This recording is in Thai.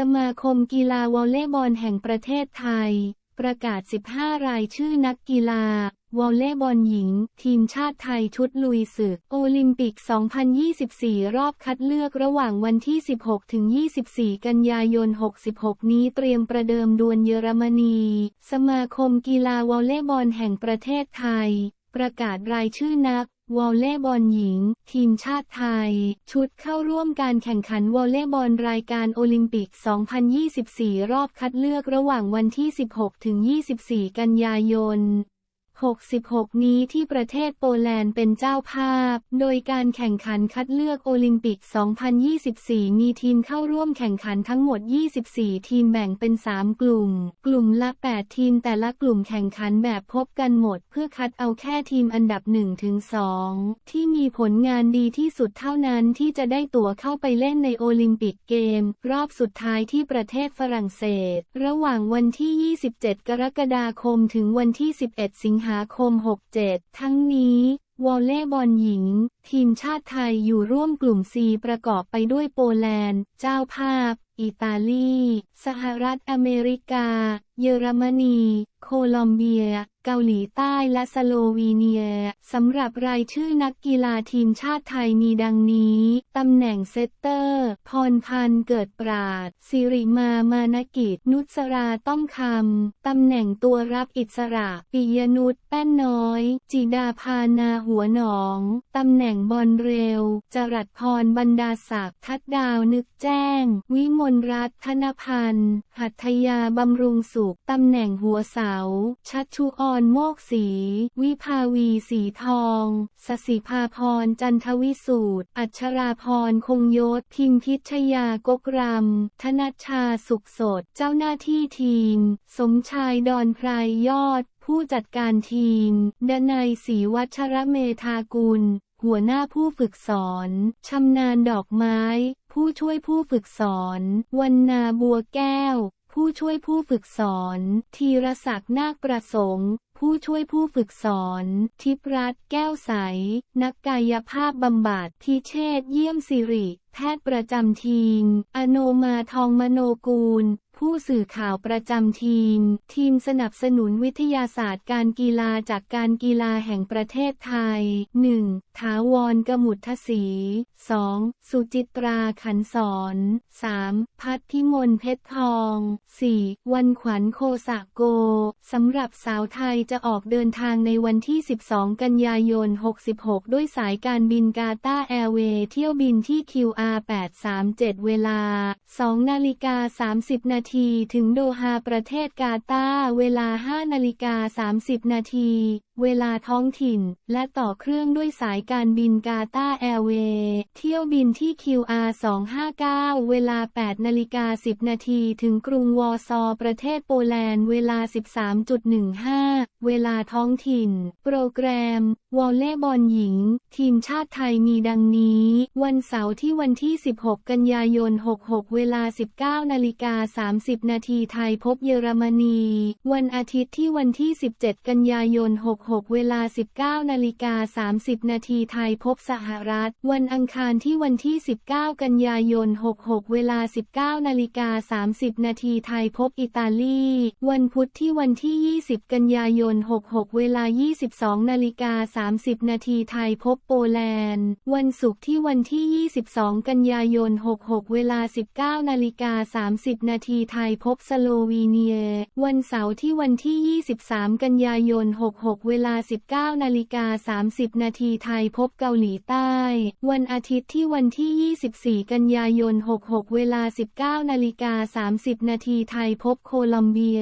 สมาคมกีฬาวอลเลย์บอลแห่งประเทศไทย ประกาศ 15 รายชื่อนักกีฬาวอลเลย์บอลหญิง ทีมชาติไทยชุดลุยศึก โอลิมปิก 2024 รอบคัดเลือกระหว่างวันที่ 16 ถึง 24 กันยายน 66 นี้เตรียมประเดิมดวลเยอรมนี สมาคมกีฬาวอลเลย์บอลแห่งประเทศไทย ประกาศรายชื่อนัก วอลเล่บอลหญิง ทีมชาติไทย ชุดเข้าร่วมการแข่งขันวอลเล่บอลรายการโอลิมปิก 2024 รอบคัดเลือกระหว่างวันที่ 16 ถึง 24 กันยายน 66 นี้ที่ประเทศโปแลนด์เป็นเจ้าภาพ โดยการแข่งขันคัดเลือกโอลิมปิก 2024 มีทีมเข้าร่วมแข่งขันทั้งหมด 24 ทีมแบ่งเป็น 3 กลุ่ม กลุ่มละ 8 ทีมแต่ละกลุ่มแข่งขันแบบพบกันหมด เพื่อคัดเอาแค่ทีมอันดับ 1-2 ที่มีผลงานดีที่สุดเท่านั้นที่จะได้ตั๋วเข้าไปเล่นในโอลิมปิกเกม รอบสุดท้ายที่ประเทศฝรั่งเศส ระหว่างวันที่ 27 กรกฎาคมถึงวันที่ 11 สิงหาคม 67 ทั้งนี้วอลเล่บอลหญิง ทีมชาติไทยอยู่ร่วมกลุ่ม C ประกอบไปด้วยโปแลนด์ เจ้าภาพ อิตาลี สหรัฐอเมริกา เยอรมนี โคลอมเบีย เกาหลีใต้และสโลวีเนีย สำหรับรายชื่อนักกีฬาทีมชาติไทยมีดังนี้ ตำแหน่งเซตเตอร์ พรพันธ์เกิดปราด สิริมามานกิจ นุสราต้องคำ ตำแหน่งตัวรับอิสระ ปิยนุชแป้นน้อย จิดาพานาหัวหนอง ตำแหน่งบอลเร็ว จรัสพรบรรดาศักดิ์ทัดดาวนึกแจ้ง วิมลรัตน์ธนพันธ์หัตถยาบำรุงสุขตำแหน่งหัวเสา ชัชชุออนโมกศีวิภาวีสีทองสสิภาพรจันทวิสูตร อัชราพรคงยศพิมพิชยากกรำธนัชชาสุขสด เจ้าหน้าที่ทีม สมชายดอนไพรยอด ผู้จัดการทีม ดนัยศรีวัชระเมธากุล หัวหน้าผู้ฝึกสอน ชำนาญดอกไม้ ผู้ช่วยผู้ฝึกสอน วันนาบัวแก้ว ผู้ช่วยผู้ฝึกสอน ธีรศักดิ์นาคประสงค์ ผู้ช่วยผู้ฝึกสอน ทิพรัตน์แก้วใส นักกายภาพบำบัดทิเชษเยี่ยมสิริ แพทย์ประจำทีม อโนมาทองมโนกูล ผู้สื่อข่าวประจำทีม ทีมสนับสนุนวิทยาศาสตร์การกีฬาจากการกีฬาแห่งประเทศไทย 1. ถาวรกมุทศรี 2. สุจิตราขันสอน 3. พัทธิมนเพชรทอง 4. วันขวัญโคสะโก สำหรับสาวไทยจะออกเดินทางในวันที่ 12 กันยายน 66 ด้วยสายการบินกาตาแอร์เวย์เที่ยวบินที่ QR 837 เวลา 2 นาฬิกา 30 นาทีถึงโดฮาประเทศกาตาร์เวลา 5 นาฬิกา 30 นาที เวลาท้องถิ่น และต่อเครื่องด้วยสายการบินกาตาร์แอร์เวย์เที่ยวบินที่ QR 259 เวลา 8 นาฬิกา 10 นาทีถึงกรุงวอร์ซอประเทศโปแลนด์เวลา 13.15 เวลาท้องถิ่น โปรแกรม วอลเลย์บอลหญิง ทีมชาติไทยมีดังนี้ วันเสาร์ที่วันที่ 16 กันยายน 66 เวลา 19นาฬิกา30 นาทีไทยพบเยอรมนี วันอาทิตย์ที่วันที่ 17 กันยายน 66 เวลา 19 นาฬิกา 30 นาทีไทยพบสหรัฐ วันอังคารที่วันที่ 19 กันยายน 66 เวลา 19 นาฬิกา 30 นาทีไทยพบอิตาลี วันพุธที่วันที่ 20 กันยายน 66 เวลา 22 นาฬิกา 30 นาทีไทยพบโปแลนด์ วันศุกร์ที่วันที่ 22 กันยายน 66 เวลา 19 นาฬิกา 30 นาทีไทยพบสโลวีเนีย วันเสาร์ที่วันที่ 23 กันยายน 66 เวลา 19 นาฬิกา 30 นาทีไทยพบเกาหลีใต้ วันอาทิตย์ที่วันที่ 24 กันยายน 66 เวลา 19 นาฬิกา 30 นาทีไทยพบโคลอมเบีย